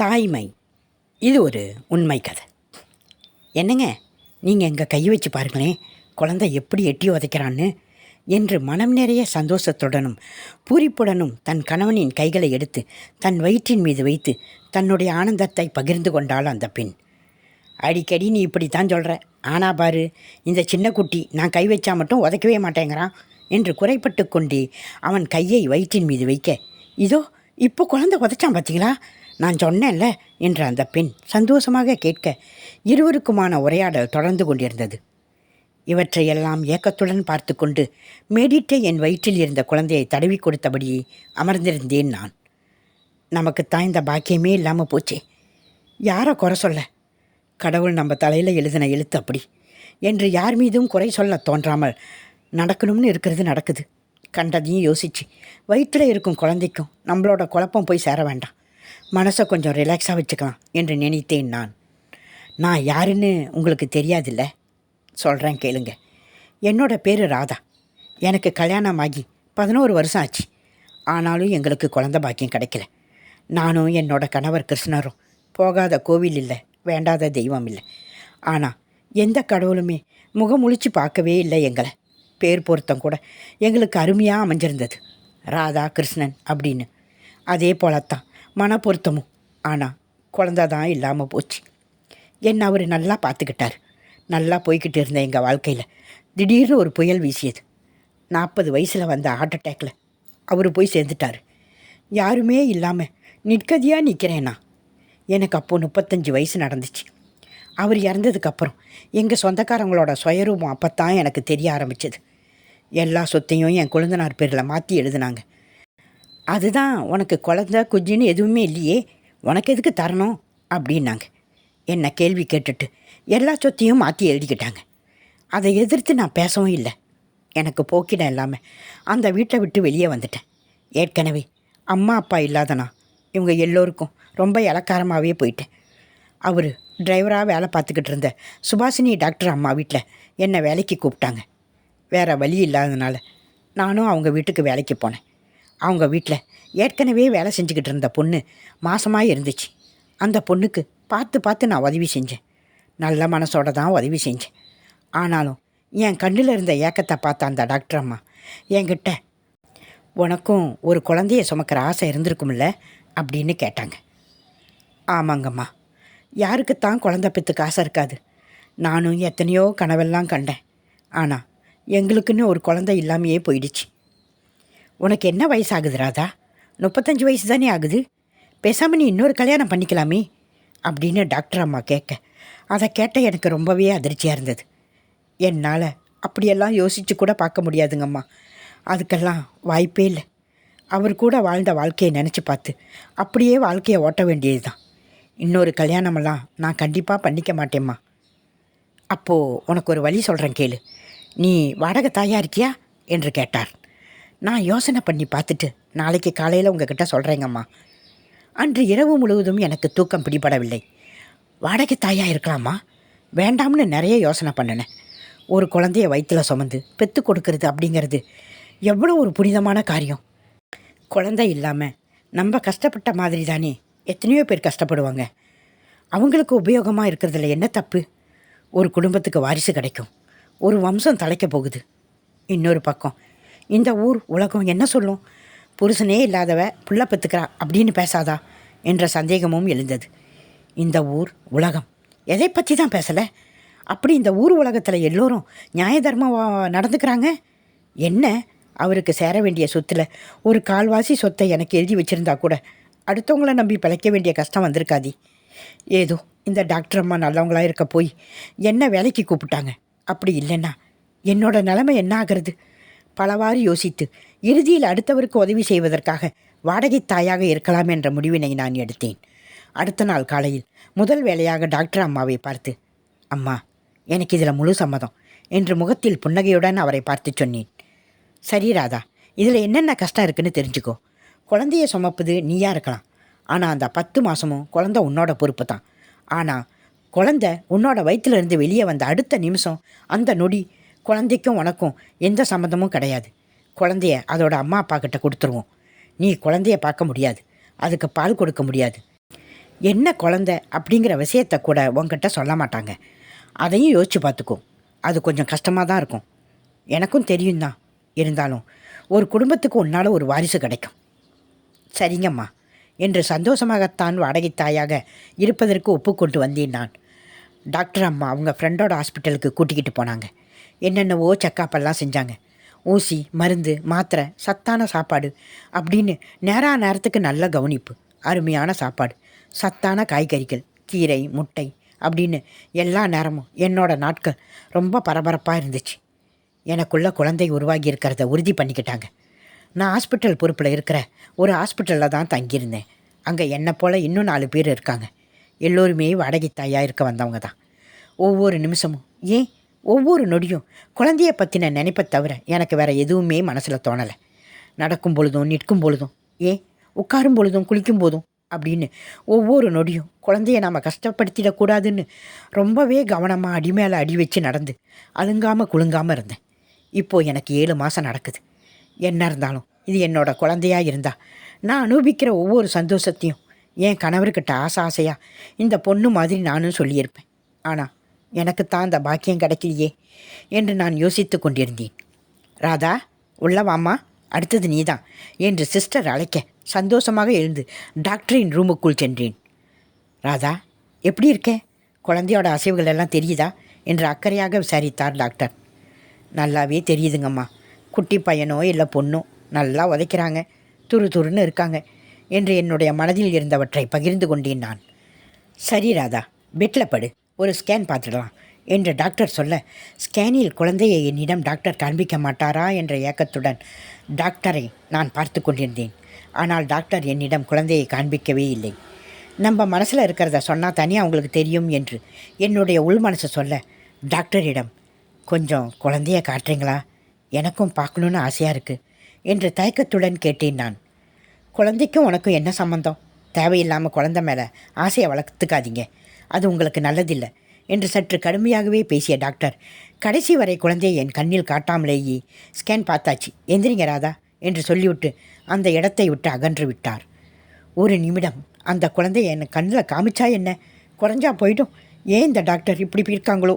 தாய்மை. இது ஒரு உண்மை கதை. என்னங்க? நீங்கள் எங்கள் கை வச்சு பாருங்களேன் குழந்தை எப்படி எட்டி உதைக்கிறான்னு. என்று மனம் நிறைய சந்தோஷத்துடனும் பூரிப்புடனும் தன் கணவனின் கைகளை எடுத்து தன் வயிற்றின் மீது வைத்து தன்னுடைய ஆனந்தத்தை பகிர்ந்து கொண்டாள் அந்த பெண். அடிக்கடி நீ இப்படி தான் சொல்கிற ஆனா பாரு இந்த சின்ன குட்டி நான் கை வச்சா மட்டும் உதைக்கவே மாட்டேங்கிறான் என்று குறைப்பட்டு கொண்டே அவன் கையை வயிற்றின் மீது வைக்க இதோ இப்போ குழந்தை உதைச்சான் பார்த்தீங்களா நான் சொன்னேன்ல? என்று அந்த பெண் சந்தோஷமாக கேட்க இருவருக்குமான உரையாடல் தொடர்ந்து கொண்டிருந்தது. இவற்றையெல்லாம் ஏக்கத்துடன் பார்த்து கொண்டு மேடிட்டே என் வயிற்றில் இருந்த குழந்தையை தடவி கொடுத்தபடியே அமர்ந்திருந்தேன் நான். நமக்கு இந்த பாக்கியமே இல்லாமல் போச்சே. யாரை குறை சொல்ல? கடவுள் நம்ம தலையில் எழுதின எழுத்து அப்படி. என்று யார் மீதும் குறை சொல்ல தோன்றாமல் நடக்கணும்னு இருக்கிறது நடக்குது. கண்டதையும் யோசிச்சு. வயிற்றில் இருக்கும் குழந்தைக்கும் நம்மளோட குழப்பம் போய் சேர வேண்டாம். மனசை கொஞ்சம் ரிலாக்ஸாக வச்சுக்கலாம் என்று நினைத்தேன் நான். நான் யாருன்னு உங்களுக்கு தெரியாதில்ல? சொல்கிறேன் கேளுங்க. என்னோட பேர் ராதா. எனக்கு கல்யாணம் ஆகி பதினோரு வருஷம் ஆச்சு. ஆனாலும் எங்களுக்கு குழந்த பாக்கியம் கிடைக்கல. நானும் என்னோட கணவர் கிருஷ்ணரும் போகாத கோவில் இல்லை வேண்டாத தெய்வம் இல்லை. ஆனால் எந்த கடவுளுமே முகமுழிச்சு பார்க்கவே இல்லை எங்களை. பேர் பொருத்தம் கூட எங்களுக்கு அருமையாக அமைஞ்சிருந்தது. ராதா கிருஷ்ணன் அப்படின்னு. அதே போலத்தான். மன பொருத்தமும் ஆனால் குழந்த தான் இல்லாமல் போச்சு. என்னை அவர் நல்லா பார்த்துக்கிட்டார் நல்லா போய்கிட்டு இருந்தேன் எங்கள் வாழ்க்கையில். திடீர்னு ஒரு புயல் வீசியது. நாற்பது வயசில் வந்த ஹார்ட் அட்டேக்கில் அவர் போய் சேர்ந்துட்டார். யாருமே இல்லாமல் நிற்கதியாக நிற்கிறேன்னா எனக்கு அப்போது முப்பத்தஞ்சு வயசு நடந்துச்சு. அவர் இறந்ததுக்கப்புறம் எங்கள் சொந்தக்காரங்களோட சுயரூபம் அப்போ தான் எனக்கு தெரிய ஆரம்பிச்சது. எல்லா சொத்தையும் என் குழந்தனார் பேரில் மாற்றி எழுதுனாங்க. அதுதான் உனக்கு குழந்த குஞ்சுன்னு எதுவுமே இல்லையே உனக்கு எதுக்கு தரணும்? அப்படின்னாங்க. என்னை கேள்வி கேட்டுட்டு எல்லா சொத்தையும் மாற்றி எழுதிக்கிட்டாங்க. அதை எதிர்த்து நான் பேசவும் இல்லை. எனக்கு போக்கிடம் இல்லாமல் அந்த வீட்டை விட்டு வெளியே வந்துட்டேன். ஏற்கனவே அம்மா அப்பா இல்லாதனா இவங்க எல்லோருக்கும் ரொம்ப இலக்காரமாகவே போயிட்டேன். அவர் டிரைவராக வேலை பார்த்துக்கிட்டு இருந்த சுபாஷினி டாக்டர் அம்மா வீட்டில் என்னை வேலைக்கு கூப்பிட்டாங்க. வேறு வழி இல்லாதனால நானும் அவங்க வீட்டுக்கு வேலைக்கு போனேன். அவங்க வீட்டில் ஏற்கனவே வேலை செஞ்சுக்கிட்டு இருந்த பொண்ணு மாசமாக இருந்துச்சு. அந்த பொண்ணுக்கு பார்த்து பார்த்து நான் உதவி செஞ்சேன். நல்ல மனசோட தான் உதவி செஞ்சேன். ஆனாலும் என் கண்ணில் இருந்த ஏக்கத்தை பார்த்த அந்த டாக்டர் அம்மா என்கிட்ட உனக்கும் ஒரு குழந்தைய சுமக்கிற ஆசை இருந்திருக்கும்ல? அப்படின்னு கேட்டாங்க. ஆமாங்கம்மா. யாருக்குத்தான் குழந்தை பெற்றுக்கு ஆசை இருக்காது. நானும் எத்தனையோ கனவெல்லாம் கண்டேன். ஆனால் எங்களுக்குன்னு ஒரு குழந்தை இல்லாமையே போயிடுச்சு. உனக்கு என்ன வயசாகுது ராதா? முப்பத்தஞ்சு வயசு தானே ஆகுது. பேசாமல் நீ இன்னொரு கல்யாணம் பண்ணிக்கலாமே அப்படின்னு டாக்டர் அம்மா கேட்க. அதை கேட்ட எனக்கு ரொம்பவே அதிர்ச்சியாக இருந்தது. என்னால் அப்படியெல்லாம் யோசித்து கூட பார்க்க முடியாதுங்கம்மா. அதுக்கெல்லாம் வாய்ப்பே இல்லை. அவர் கூட வாழ்ந்த வாழ்க்கையை நினச்சி பார்த்து அப்படியே வாழ்க்கையை ஓட்ட வேண்டியது தான் இன்னொரு கல்யாணமெல்லாம் நான் கண்டிப்பாக பண்ணிக்க மாட்டேம்மா. அப்போது உனக்கு ஒரு வழி சொல்கிறேன் கேளு. நீ வாடகை தாயா இருக்கியா? என்று கேட்டார். நான் யோசனை பண்ணி பார்த்துட்டு நாளைக்கு காலையில் உங்ககிட்ட சொல்கிறேங்கம்மா அன்று இரவு முழுவதும் எனக்கு தூக்கம் பிடிபடவில்லை. வாடகை தாயாக இருக்கலாமா? வேண்டாம்னு நிறைய யோசனை பண்ணினேன். ஒரு குழந்தைய வயிற்றில் சுமந்து பெத்து கொடுக்கறது அப்படிங்கிறது எவ்வளோ ஒரு புனிதமான காரியம். குழந்தை இல்லாமல் நம்ம கஷ்டப்பட்ட மாதிரி தானே எத்தனையோ பேர் கஷ்டப்படுவாங்க. அவங்களுக்கு உபயோகமாக இருக்கிறதுல என்ன தப்பு? ஒரு குடும்பத்துக்கு வாரிசு கிடைக்கும். ஒரு வம்சம் தலைக்க போகுது. இன்னொரு பக்கம் இந்த ஊர் உலகம் என்ன சொல்லும்? புருஷனே இல்லாதவ புள்ள பெற்றுக்கிறா அப்படின்னு பேசாதா என்ற சந்தேகமும் எழுந்தது. இந்த ஊர் உலகம். எதை பற்றி தான் பேசலை? அப்படி இந்த ஊர் உலகத்தில் எல்லோரும் நியாய தர்மமாக நடந்துக்கிறாங்க? என்ன? அவருக்கு சேர வேண்டிய சொத்தில் ஒரு கால்வாசி சொத்தை எனக்கு எழுதி வச்சுருந்தா கூட அடுத்தவங்கள நம்பி பிழைக்க வேண்டிய கஷ்டம் வந்திருக்காதி. ஏதோ இந்த டாக்டர் அம்மா நல்லவங்களா இருக்க போய் என்ன வேலைக்கு கூப்பிட்டாங்க? அப்படி இல்லைன்னா என்னோடய நிலைமை என்ன ஆகிறது? பலவாறு யோசித்து இறுதியில் அடுத்தவருக்கு உதவி செய்வதற்காக வாடகை தாயாக இருக்கலாம் என்ற முடிவினை நான் எடுத்தேன். அடுத்த நாள் காலையில் முதல் வேலையாக டாக்டர் அம்மாவை பார்த்து அம்மா எனக்கு இதில் முழு சம்மதம் என்று முகத்தில் புன்னகையுடன் அவரை பார்த்து சொன்னேன். சரி ராதா இதில் என்னென்ன கஷ்டம் இருக்குன்னு தெரிஞ்சுக்கோ. குழந்தைய சுமப்பது நீயா இருக்கலாம். ஆனால் அந்த பத்து மாதமும் குழந்த உன்னோட பொறுப்பு தான். ஆனால் குழந்த உன்னோட வயிற்றிலிருந்து வெளியே வந்த அடுத்த நிமிஷம் அந்த நொடி குழந்தைக்கும் உனக்கும் எந்த சம்மந்தமும் கிடையாது. குழந்தைய அதோட அம்மா அப்பா கிட்ட கொடுத்துருவோம். நீ குழந்தைய பார்க்க முடியாது. அதுக்கு பால் கொடுக்க முடியாது. என்ன குழந்த அப்படிங்கிற விஷயத்த கூட உங்ககிட்ட சொல்ல மாட்டாங்க. அதையும் யோசிச்சு பார்த்துக்கோ. அது கொஞ்சம் கஷ்டமாக தான் இருக்கும். எனக்கும் தெரியும் தான் இருந்தாலும் ஒரு குடும்பத்துக்கு உன்னால் ஒரு வாரிசு கிடைக்கும். சரிங்கம்மா. என்று சந்தோஷமாகத்தான் வாடகை தாயாக இருப்பதற்கு ஒப்புக்கொண்டு வந்தேன் நான். டாக்டர் அம்மா அவங்க ஃப்ரெண்டோட ஹாஸ்பிட்டலுக்கு கூட்டிக்கிட்டு போனாங்க. என்னென்னவோ செக்காப்பெல்லாம் செஞ்சாங்க. ஊசி மருந்து மாத்திரை சத்தான சாப்பாடு அப்படின்னு நேரா நேரத்துக்கு நல்ல கவனிப்பு அருமையான சாப்பாடு சத்தான காய்கறிகள் கீரை முட்டை அப்படின்னு எல்லா நேரமும் என்னோட நாட்கள் ரொம்ப பரபரப்பாக இருந்துச்சு. எனக்குள்ள குழந்தை உருவாகி இருக்கிறத உறுதி பண்ணிக்கிட்டாங்க. நான் ஹாஸ்பிட்டல் பொறுப்பில் இருக்கிற ஒரு ஹாஸ்பிட்டலில் தான் தங்கியிருந்தேன். அங்கே என்னை போல் இன்னும் நாலு பேர் இருக்காங்க. எல்லோருமே வாடகை தாயாக இருக்க வந்தவங்க தான். ஒவ்வொரு நிமிஷமும் ஏன் ஒவ்வொரு நொடியும் குழந்தைய பற்றின நினைப்பை தவிர எனக்கு வேறு எதுவுமே மனசில் தோணலை. நடக்கும் பொழுதும் நிற்கும் பொழுதும் ஏன் உட்காரும் பொழுதும் குளிக்கும் போதும் அப்படின்னு ஒவ்வொரு நொடியும் குழந்தைய நாம் கஷ்டப்படுத்திடக்கூடாதுன்னு ரொம்பவே கவனமாக அடி மேலே அடி வச்சு நடந்து அழுங்காமல் குலுங்காமல் இருந்தேன். இப்போது எனக்கு ஏழு மாதம் நடக்குது. என்ன இருந்தாலும் இது என்னோட குழந்தையாக இருந்தால் நான் அனுபவிக்கிற ஒவ்வொரு சந்தோஷத்தையும் என் கணவர்கிட்ட ஆசை ஆசையாக இந்த பொண்ணு மாதிரி நானும் சொல்லியிருப்பேன். ஆனால் எனக்குத்தான் அந்த பாக்கியம் கிடைக்கலையே என்று நான் யோசித்து கொண்டிருந்தேன். ராதா உள்ளவாமா அடுத்தது நீதான் என்று சிஸ்டர் அழைக்க சந்தோஷமாக எழுந்து டாக்டரின் ரூமுக்குள் சென்றேன். ராதா எப்படி இருக்கே? குழந்தையோட அசைவுகள் எல்லாம் தெரியுதா? என்று அக்கறையாக விசாரித்தார் டாக்டர். நல்லாவே தெரியுதுங்கம்மா. குட்டி பையனோ இல்லை பொண்ணோ நல்லா உதைக்கிறாங்க. துரு துருன்னு இருக்காங்க என்று என்னுடைய மனதில் இருந்தவற்றை பகிர்ந்து கொண்டேன் நான். சரி ராதா பெட்டில் படு. ஒரு ஸ்கேன் பார்த்துடலாம் என்று டாக்டர் சொல்ல ஸ்கேனில் குழந்தையை என்னிடம் டாக்டர் காண்பிக்க மாட்டாரா? என்ற ஏக்கத்துடன் டாக்டரை நான் பார்த்து கொண்டிருந்தேன். ஆனால் டாக்டர் என்னிடம் குழந்தையை காண்பிக்கவே இல்லை. நம்ம மனசில் இருக்கிறத சொன்னால் தனியாக அவங்களுக்கு தெரியும் என்று என்னுடைய உள் மனசு சொல்ல டாக்டரிடம் கொஞ்சம் குழந்தைய காட்டுறீங்களா? எனக்கும் பார்க்கணுன்னு ஆசையாக இருக்குது என்று தயக்கத்துடன் கேட்டேன் நான். குழந்தைக்கும் உனக்கும் என்ன சம்மந்தம் தேவையில்லாமல் குழந்தை மேலே ஆசையை வளர்த்துக்காதீங்க. அது உங்களுக்கு நல்லதில்லை என்று சற்று கடுமையாகவே பேசிய டாக்டர். கடைசி வரை குழந்தையை என் கண்ணில் காட்டாமலேயே ஸ்கேன் பார்த்தாச்சு எந்திரிங்க ராதா என்று சொல்லிவிட்டு அந்த இடத்தை விட்டு அகன்று விட்டார். ஒரு நிமிடம் அந்த குழந்தைய என் கண்ணில் காமிச்சா என்ன? குறைஞ்சா போயிடும். ஏன் இந்த டாக்டர் இப்படி இருக்காங்களோ?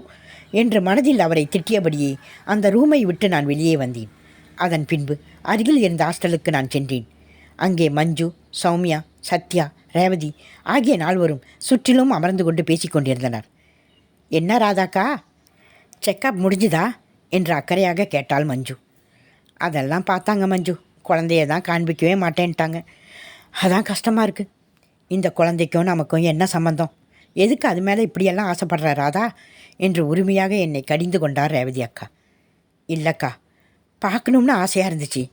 என்று மனதில் அவரை திட்டியபடியே அந்த ரூமை விட்டு நான் வெளியே வந்தேன். அதன் பின்பு அருகில் இருந்த ஹாஸ்டலுக்கு நான் சென்றேன். அங்கே மஞ்சு சௌமியா சத்யா ரேவதி ஆகிய நால்வரும் சுற்றிலும் அமர்ந்து கொண்டு பேசிக்கொண்டிருந்தனர் என்ன ராதாக்கா? செக்கப் முடிஞ்சுதா? என்று அக்கறையாக கேட்டாள் மஞ்சு. அதெல்லாம் பார்த்தாங்க மஞ்சு. குழந்தைய தான் காண்பிக்கவே மாட்டேன்ட்டாங்க. அதான் கஷ்டமாக இருக்குது இந்த குழந்தைக்கும் நமக்கும் என்ன சம்மந்தம் எதுக்கு அது மேலே இப்படியெல்லாம் ஆசைப்படுற ராதா? என்று உரிமையாக என்னை கடிந்து கொண்டார் ரேவதி அக்கா. இல்லைக்கா பார்க்கணும்னு ஆசையாக இருந்துச்சு.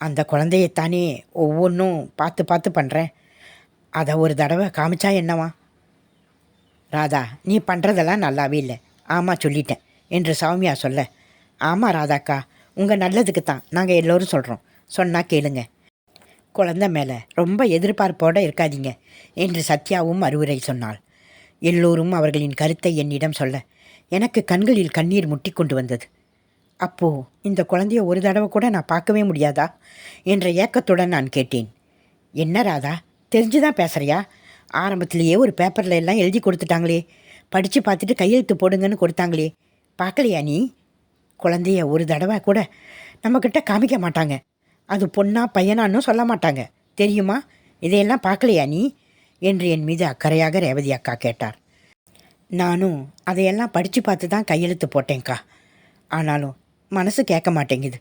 அந்த குழந்தையத்தானே ஒவ்வொன்றும் பார்த்து பார்த்து பண்ணுறேன் அதை ஒரு தடவை காமிச்சா என்னவா? ராதா நீ பண்ணுறதெல்லாம் நல்லாவே இல்லை. ஆமாம் சொல்லிட்டேன் என்று சௌமியா சொல்ல. ஆமாம் ராதாக்கா உங்கள் நல்லதுக்கு தான் நாங்கள் எல்லோரும் சொல்கிறோம் சொன்னால் கேளுங்க. குழந்த மேலே ரொம்ப எதிர்பார்ப்போடு இருக்காதீங்க என்று சத்யாவும் அறிவுரை சொன்னாள். எல்லோரும் அவர்களின் கருத்தை என்னிடம் சொல்ல எனக்கு கண்களில் கண்ணீர் முட்டி கொண்டு வந்தது. அப்போ இந்த குழந்தைய ஒரு தடவை கூட நான் பார்க்கவே முடியாதா? என்ற ஏக்கத்துடன் நான் கேட்டேன். என்ன ராதா? தெரிஞ்சு தான் பேசுகிறியா ஆரம்பத்திலேயே ஒரு பேப்பரில் எல்லாம் எழுதி கொடுத்துட்டாங்களே. படித்து பார்த்துட்டு கையெழுத்து போடுங்கன்னு கொடுத்தாங்களே. பார்க்கலையா நீ? குழந்தைய ஒரு தடவை கூட நம்மக்கிட்ட காமிக்க மாட்டாங்க. அது பொண்ணா பையனான்னு சொல்ல மாட்டாங்க. தெரியுமா? இதையெல்லாம் பார்க்கலையா நீ? என்று என் மீது அக்கறையாக ரேவதி அக்கா கேட்டார். நானும் அதையெல்லாம் படித்து பார்த்து தான் கையெழுத்து போட்டேன்க்கா. ஆனாலும் மனசு கேட்க மாட்டேங்குது.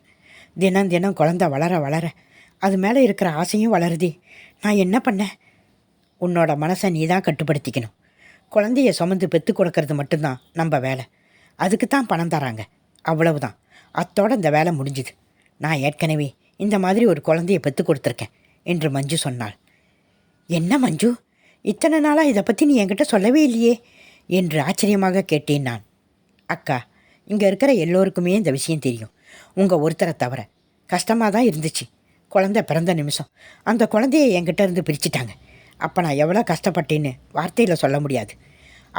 தினம் தினம் குழந்த வளர வளர அது மேலே இருக்கிற ஆசையும் வளருதே. நான் என்ன பண்ணேன் உன்னோட மனசை நீ தான் கட்டுப்படுத்திக்கணும். குழந்தைய சுமந்து பெற்று கொடுக்கறது மட்டும்தான் நம்ம வேலை. அதுக்கு தான் பணம் தராங்க. அவ்வளவுதான். அத்தோட இந்த வேலை முடிஞ்சுது. நான் ஏற்கனவே இந்த மாதிரி ஒரு குழந்தைய பெற்று கொடுத்துருக்கேன் என்று மஞ்சு சொன்னாள். என்ன மஞ்சு? இத்தனை நாளாக இதை பற்றி நீ என்கிட்ட சொல்லவே இல்லையே என்று ஆச்சரியமாக கேட்டேன் நான். அக்கா இங்கே இருக்கிற எல்லோருக்குமே இந்த விஷயம் தெரியும். உங்கள் ஒருத்தரை தவிர. கஷ்டமாக தான் இருந்துச்சு. குழந்த பிறந்த நிமிஷம். அந்த குழந்தைய என்கிட்ட இருந்து பிரிச்சுட்டாங்க. அப்போ நான் எவ்வளோ கஷ்டப்பட்டேன்னு வார்த்தையில் சொல்ல முடியாது.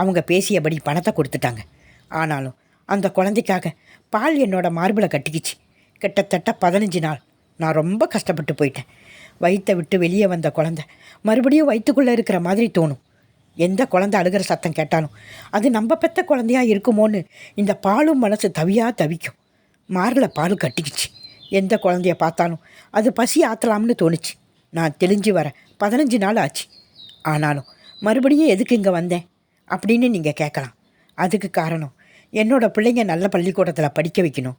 அவங்க பேசியபடி பணத்தை கொடுத்துட்டாங்க. ஆனாலும் அந்த குழந்தைக்காக பால் என்னோட மார்பிளை கட்டிக்கிச்சு. கிட்டத்தட்ட பதினஞ்சு நாள் நான் ரொம்ப கஷ்டப்பட்டு போயிட்டேன். வயிற்றை விட்டு வெளியே வந்த குழந்த மறுபடியும் வயிற்றுக்குள்ளே இருக்கிற மாதிரி தோணும். எந்த குழந்தை அழுகிற சத்தம் கேட்டாலும் அது நம்ம பெத்த குழந்தையா இருக்குமோன்னு இந்த பாலும் மனசு தவியாக தவிக்கும். மாரில் பால் கட்டிக்கிச்சு. எந்த குழந்தைய பார்த்தாலும் அது பசி ஆற்றலாம்னு தோணுச்சு. நான் தெளிஞ்சு வர பதினஞ்சு நாள் ஆச்சு. ஆனாலும் மறுபடியும் எதுக்கு இங்கே வந்தேன்? அப்படின்னு நீங்கள் கேட்கலாம். அதுக்கு காரணம் என்னோடய பிள்ளைங்க நல்ல பள்ளிக்கூடத்தில் படிக்க வைக்கணும்.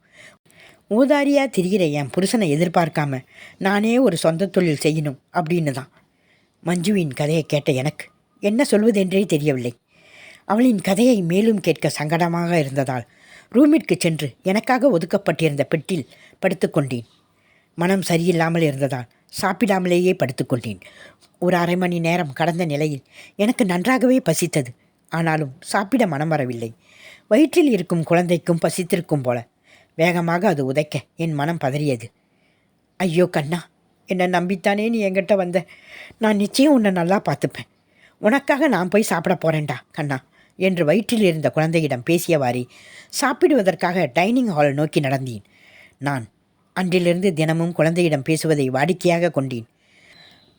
ஊதாரியாக திரிகிற என் புருஷனை எதிர்பார்க்காம நானே ஒரு சொந்த தொழில் செய்யணும் அப்படின்னு தான். மஞ்சுவின் கதையை கேட்ட எனக்கு என்ன சொல்வதென்றே தெரியவில்லை. அவளின் கதையை மேலும் கேட்க சங்கடமாக இருந்ததால் ரூமிற்கு சென்று எனக்காக ஒதுக்கப்பட்டிருந்த பெட்டில் படுத்துக்கொண்டேன் மனம் சரியில்லாமல் இருந்ததால் சாப்பிடாமலேயே படுத்துக்கொண்டேன் ஒரு அரை மணி நேரம் கடந்த நிலையில் எனக்கு நன்றாகவே பசித்தது. ஆனாலும் சாப்பிட மனம் வரவில்லை. வயிற்றில் இருக்கும் குழந்தைக்கும் பசித்திருக்கும் போல வேகமாக அது உதைக்க என் மனம் பதறியது. ஐயோ கண்ணா என்னை நம்பித்தானே நீ என்கிட்ட வந்த? நான் நிச்சயம் உன்னை நல்லா பார்த்துப்பேன். உனக்காக நான் போய் சாப்பிட போகிறேன்டா கண்ணா. என்று வயிற்றில் இருந்த குழந்தையிடம் பேசியவாறே சாப்பிடுவதற்காக டைனிங் ஹால் நோக்கி நடந்தேன். நான் அன்றிலிருந்து தினமும் குழந்தையிடம் பேசுவதை வாடிக்கையாக கொண்டேன்.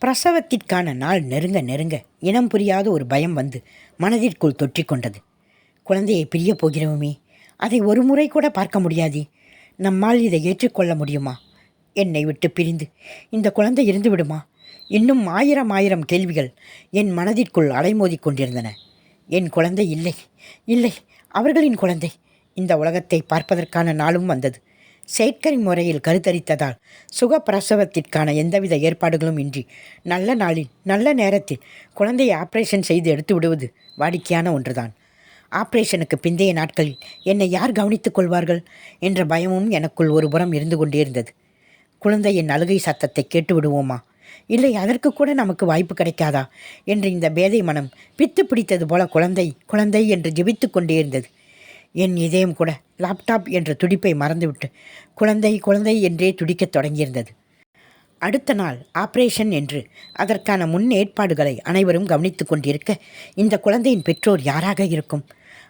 பிரசவத்திற்கான நாள் நெருங்க நெருங்க இனம் புரியாத ஒரு பயம் வந்து மனதிற்குள் தொற்றிக்கொண்டது குழந்தையை பிரியப் போகிறோமே அதை ஒரு முறை கூட பார்க்க முடியாதே. நம்மால் இதை ஏற்றுக்கொள்ள முடியுமா? என்னை விட்டு பிரிந்து இந்த குழந்தை இருந்து விடுமா இன்னும் ஆயிரம் ஆயிரம் கேள்விகள் என் மனதிற்குள் அலைமோதிக் கொண்டிருந்தன. என் குழந்தை இல்லை. இல்லை அவர்களின் குழந்தை. இந்த உலகத்தை பார்ப்பதற்கான நாளும் வந்தது. செயற்கை முறையில் கருத்தரித்ததால் சுகப்பிரசவத்திற்கான எந்தவித ஏற்பாடுகளும் இன்றி நல்ல நாளில் நல்ல நேரத்தில் குழந்தையை ஆப்ரேஷன் செய்து எடுத்து விடுவது வாடிக்கையான ஒன்றுதான். ஆப்ரேஷனுக்கு பிந்தைய நாட்களில் என்னை யார் கவனித்துக் கொள்வார்கள் என்ற பயமும் எனக்குள் ஒரு புறம் இருந்து கொண்டே இருந்தது. குழந்தையின் அழுகை சத்தத்தை கேட்டு விடுவோமா இல்லை அதற்கு கூட நமக்கு வாய்ப்பு கிடைக்காதா? என்று இந்த பேதை மனம் பித்து பிடித்தது போல குழந்தை குழந்தை என்று ஜெபித்து கொண்டே இருந்தது. என் இதயம் கூட லேப்டாப் என்ற துடிப்பை மறந்துவிட்டு குழந்தை குழந்தை என்றே துடிக்கத் தொடங்கியிருந்தது. அடுத்த நாள் ஆப்ரேஷன் என்று அதற்கான முன் ஏற்பாடுகளை அனைவரும் கவனித்து கொண்டிருக்க இந்த குழந்தையின் பெற்றோர் யாராக இருக்கும்?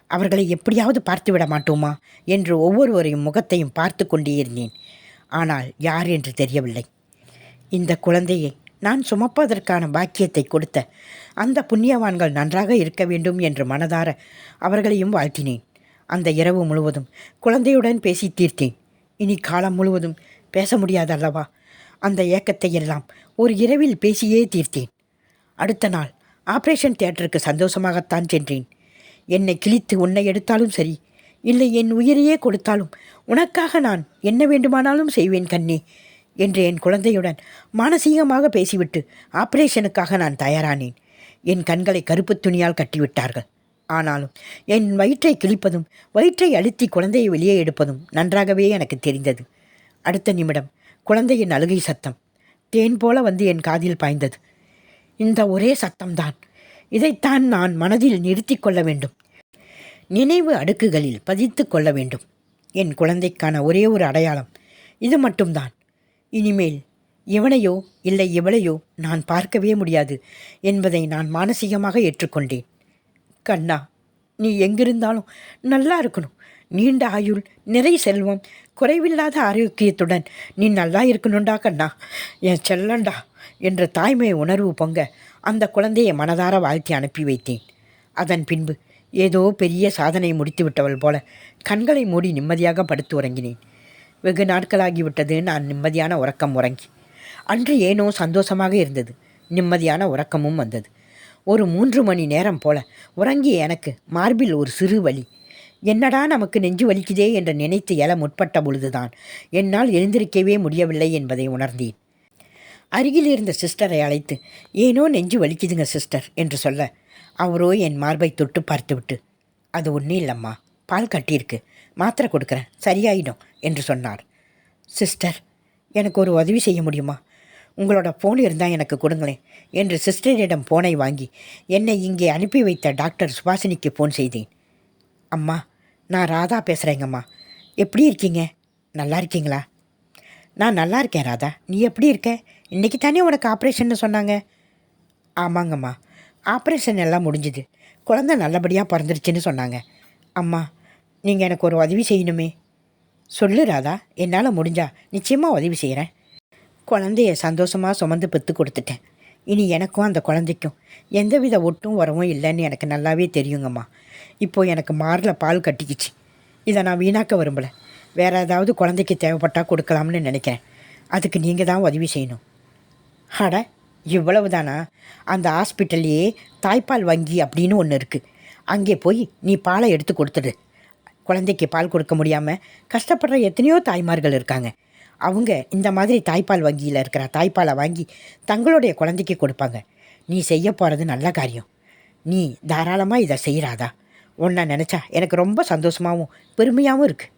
அவர்களை எப்படியாவது பார்த்துவிட மாட்டோமா? என்று ஒவ்வொருவரையும் முகத்தையும் பார்த்து கொண்டே இருந்தேன். ஆனால் யார் என்று தெரியவில்லை. இந்த குழந்தையை நான் சுமப்பதற்கான பாக்கியத்தை கொடுத்த அந்த புண்ணியவான்கள் நன்றாக இருக்க வேண்டும் என்று மனதார அவர்களையும் வாழ்த்தினேன். அந்த இரவு முழுவதும் குழந்தையுடன் பேசி தீர்த்தேன். இனி காலம் முழுவதும் பேச முடியாதல்லவா? அந்த ஏக்கத்தை எல்லாம் ஒரு இரவில் பேசியே தீர்த்தேன். அடுத்த நாள் ஆப்ரேஷன் தியேட்டருக்கு சந்தோஷமாகத்தான் சென்றேன். என்னை கிழித்து உன்னை எடுத்தாலும் சரி இல்லை என் உயிரையே கொடுத்தாலும் உனக்காக நான் என்ன வேண்டுமானாலும் செய்வேன் கண்ணே. என்று என் குழந்தையுடன் மானசீகமாக பேசிவிட்டு ஆபரேஷனுக்காக நான் தயாரானேன். என் கண்களை கருப்பு துணியால் கட்டிவிட்டார்கள். ஆனாலும் என் வயிற்றை கிழிப்பதும் வயிற்றை அழுத்தி குழந்தையை வெளியே எடுப்பதும் நன்றாகவே எனக்கு தெரிந்தது. அடுத்த நிமிடம் குழந்தையின் அழுகை சத்தம். தேன் போல வந்து என் காதில் பாய்ந்தது. இந்த ஒரே சத்தம்தான். இதைத்தான் நான் மனதில் நிறுத்தி கொள்ள வேண்டும். நினைவு அடுக்குகளில் பதித்து கொள்ள வேண்டும். என் குழந்தைக்கான ஒரே ஒரு அடையாளம் இது மட்டும்தான். இனிமேல் இவனையோ இல்லை இவளையோ நான் பார்க்கவே முடியாது என்பதை நான் மானசீகமாக ஏற்றுக்கொண்டேன். கண்ணா நீ எங்கிருந்தாலும் நல்லா இருக்கணும். நீண்ட ஆயுள் நிறை செல்வம் குறைவில்லாத ஆரோக்கியத்துடன் நீ நல்லா இருக்கணும்டா கண்ணா. என் செல்லண்டா என்ற தாய்மை உணர்வு பொங்க அந்த குழந்தையை மனதார வாழ்த்தி அனுப்பி வைத்தேன். அதன் பின்பு ஏதோ பெரிய சாதனை முடித்து விட்டவள் போல கண்களை மூடி நிம்மதியாக படுத்து உறங்கினேன். வெகு நாட்களாகிவிட்டது. நான் நிம்மதியான உறக்கம் உறங்கி. அன்று ஏனோ சந்தோஷமாக இருந்தது. நிம்மதியான உறக்கமும் வந்தது. ஒரு மூன்று மணி நேரம் போல உறங்கிய எனக்கு மார்பில் ஒரு சிறு வலி. என்னடா நமக்கு நெஞ்சு வலிக்குதே என்று நினைத்து எழ முற்பட்ட பொழுதுதான் என்னால் எழுந்திருக்கவே முடியவில்லை என்பதை உணர்ந்தேன். அருகில் இருந்த சிஸ்டரை அழைத்து ஏனோ நெஞ்சு வலிக்குதுங்க சிஸ்டர் என்று சொல்ல அவரோ என் மார்பை தொட்டு பார்த்துவிட்டு அது ஒன்றும் இல்லைம்மா பால் கட்டியிருக்கு. மாத்திரை கொடுக்குறேன். சரியாயிடும் என்று சொன்னார். சிஸ்டர் எனக்கு ஒரு உதவி செய்ய முடியுமா? உங்களோட ஃபோன் இருந்தால் எனக்கு கொடுங்களேன் என்று சிஸ்டரிடம் ஃபோனை வாங்கி என்னை இங்கே அனுப்பி வைத்த டாக்டர் சுபாசினிக்கு ஃபோன் செய்தேன். அம்மா நான் ராதா பேசுகிறேங்கம்மா எப்படி இருக்கீங்க? நல்லா இருக்கீங்களா? நான் நல்லா இருக்கேன் ராதா. நீ எப்படி இருக்க? இன்றைக்கி தானே உனக்கு ஆப்ரேஷன்னு சொன்னாங்க. ஆமாங்கம்மா ஆப்ரேஷன் எல்லாம் முடிஞ்சுது. குழந்தை நல்லபடியாக பிறந்துருச்சுன்னு சொன்னாங்க. அம்மா நீங்கள் எனக்கு ஒரு உதவி செய்யணுமே. சொல்லு ராதா. என்னால் முடிஞ்சா நிச்சயமாக உதவி செய்கிறேன் குழந்தைய சந்தோஷமாக சுமந்து பெற்று கொடுத்துட்டேன். இனி எனக்கும் அந்த குழந்தைக்கும் எந்தவித ஒட்டும் வரவும் இல்லைன்னு எனக்கு நல்லாவே தெரியுங்கம்மா. இப்போது எனக்கு மாரில் பால் கட்டிக்கிச்சு. இதை நான் வீணாக்க விரும்பலை. வேறு ஏதாவது குழந்தைக்கு தேவைப்பட்டால் கொடுக்கலாம்னு நினைக்கிறேன். அதுக்கு நீங்கள் தான் உதவி செய்யணும். அட இவ்வளவு தானா அந்த ஹாஸ்பிட்டல்லையே தாய்ப்பால் வங்கி அப்படின்னு ஒன்று இருக்குது அங்கே போய் நீ பாலை எடுத்து கொடுத்துடு. குழந்தைக்கு பால் கொடுக்க முடியாமல் கஷ்டப்படுற எத்தனையோ தாய்மார்கள் இருக்காங்க. அவங்க இந்த மாதிரி தாய்ப்பால் வங்கியில் இருக்கிற தாய்ப்பாலை வாங்கி தங்களுடைய குழந்தைக்கு கொடுப்பாங்க. நீ செய்ய போகிறது நல்ல காரியம். நீ தாராளமாக இதை செய்கிறாதா உன்னை நினச்சா எனக்கு ரொம்ப சந்தோஷமாகவும் பெருமையாகவும் இருக்குது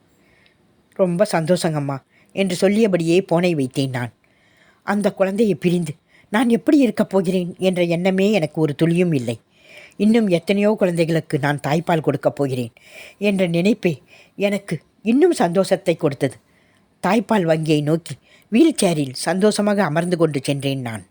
ரொம்ப சந்தோஷங்கம்மா என்று சொல்லியபடியே போனை வைத்தேன் நான். அந்த குழந்தையை பிரிந்து நான் எப்படி இருக்கப் போகிறேன்? என்ற எண்ணமே எனக்கு ஒரு துளியும் இல்லை. இன்னும் எத்தனையோ குழந்தைகளுக்கு நான் தாய்ப்பால் கொடுக்கப் போகிறேன் என்ற நினைப்பே எனக்கு இன்னும் சந்தோஷத்தை கொடுத்தது. தாய்ப்பால் வங்கியை நோக்கி வீல் சேரில் சந்தோஷமாக அமர்ந்து கொண்டு சென்றேன் நான்.